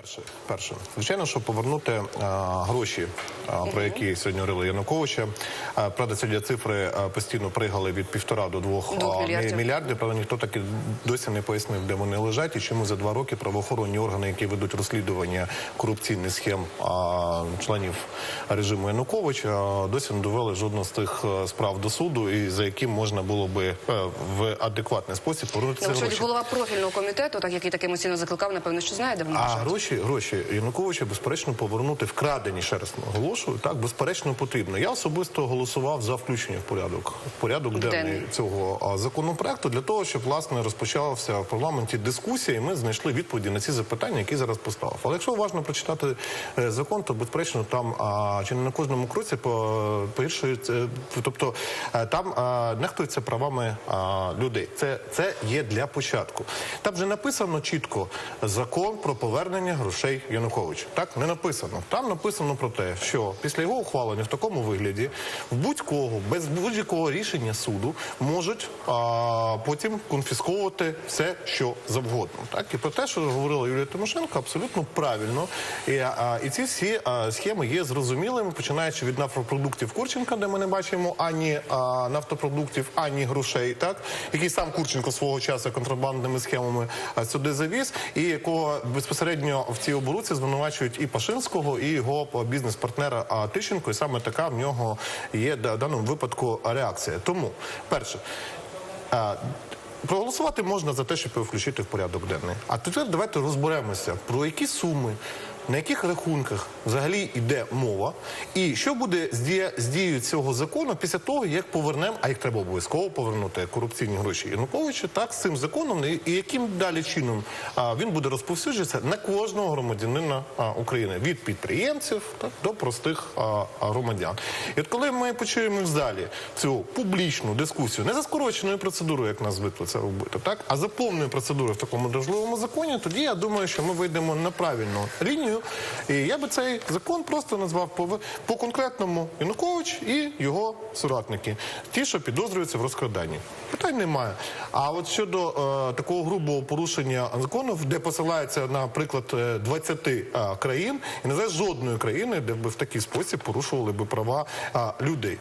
Перше, перше, звичайно, щоб повернути а, гроші, а, про які сьогодні говорили Януковича. А, правда, сьогодні цифри а, постійно пригали від півтора до двох а, мільярдів. мільярдів. Правда, ніхто так і досі не пояснив, де вони лежать і чому за два роки правоохоронні органи, які ведуть розслідування корупційних схем а, членів режиму Януковича, досі не довели жодного з тих е, справ до суду, і за яким можна було би е, в адекватний спосіб повернути ці Ну, гроші. голова профільного комітету, так який так емоційно закликав, напевно, що знає, де вони лежать. гроші, гроші Януковича безперечно повернути вкрадені ще раз наголошую. Так безперечно потрібно. Я особисто голосував за включення в порядок в порядок денний Денний. цього законопроекту для того, щоб власне розпочалася в парламенті дискусія, і ми знайшли відповіді на ці запитання, які зараз поставив. Але якщо уважно прочитати е, закон, то безперечно там а, чи не на кожному кроці по- погіршується, тобто е, там а, нехтуються правами а, людей. Це, це є для початку. Там вже написано чітко закон про повернення грошей Януковича. Так не написано. Там написано про те, що після його ухвалення в такому вигляді в будь-кого без будь-якого рішення суду можуть а, потім конфісковувати все, що завгодно. Так і про те, що говорила Юлія Тимошенко, абсолютно правильно. І, а, і ці всі а, схеми є зрозумілими, починаючи від нафтопродуктів Курченка, де ми не бачимо ані а, нафтопродуктів, ані грошей, так який сам Курченко свого часу контрабандними схемами сюди завіз, і якого безпосередньо в цій оборудці звинувачують і Пашинського, і його бізнес-партнера Тищенко. І саме така в нього є в даному випадку реакція. Тому перше. Проголосувати можна за те, щоб його включити в порядок денний. А тепер давайте розберемося, про які суми, на яких рахунках взагалі йде мова, і що буде з, дія, з дією цього закону після того, як повернемо, а їх треба обов'язково повернути корупційні гроші Януковича, так з цим законом, і, яким далі чином він буде розповсюджуватися на кожного громадянина України від підприємців так, до простих громадян. І от коли ми почуємо в залі цю публічну дискусію, не за скороченою процедурою, як нас звикли це робити, так а за повною процедурою в такому важливому законі, тоді я думаю, що ми вийдемо на правильну лінію. І я би цей закон просто назвав по, по конкретному Янукович і його соратники, ті, що підозрюються в розкраданні. Питань немає. А от щодо е, такого грубого порушення закону, де посилається на приклад е, 20 е, країн, і не знаю жодної країни, де б в такий спосіб порушували би права е, людей.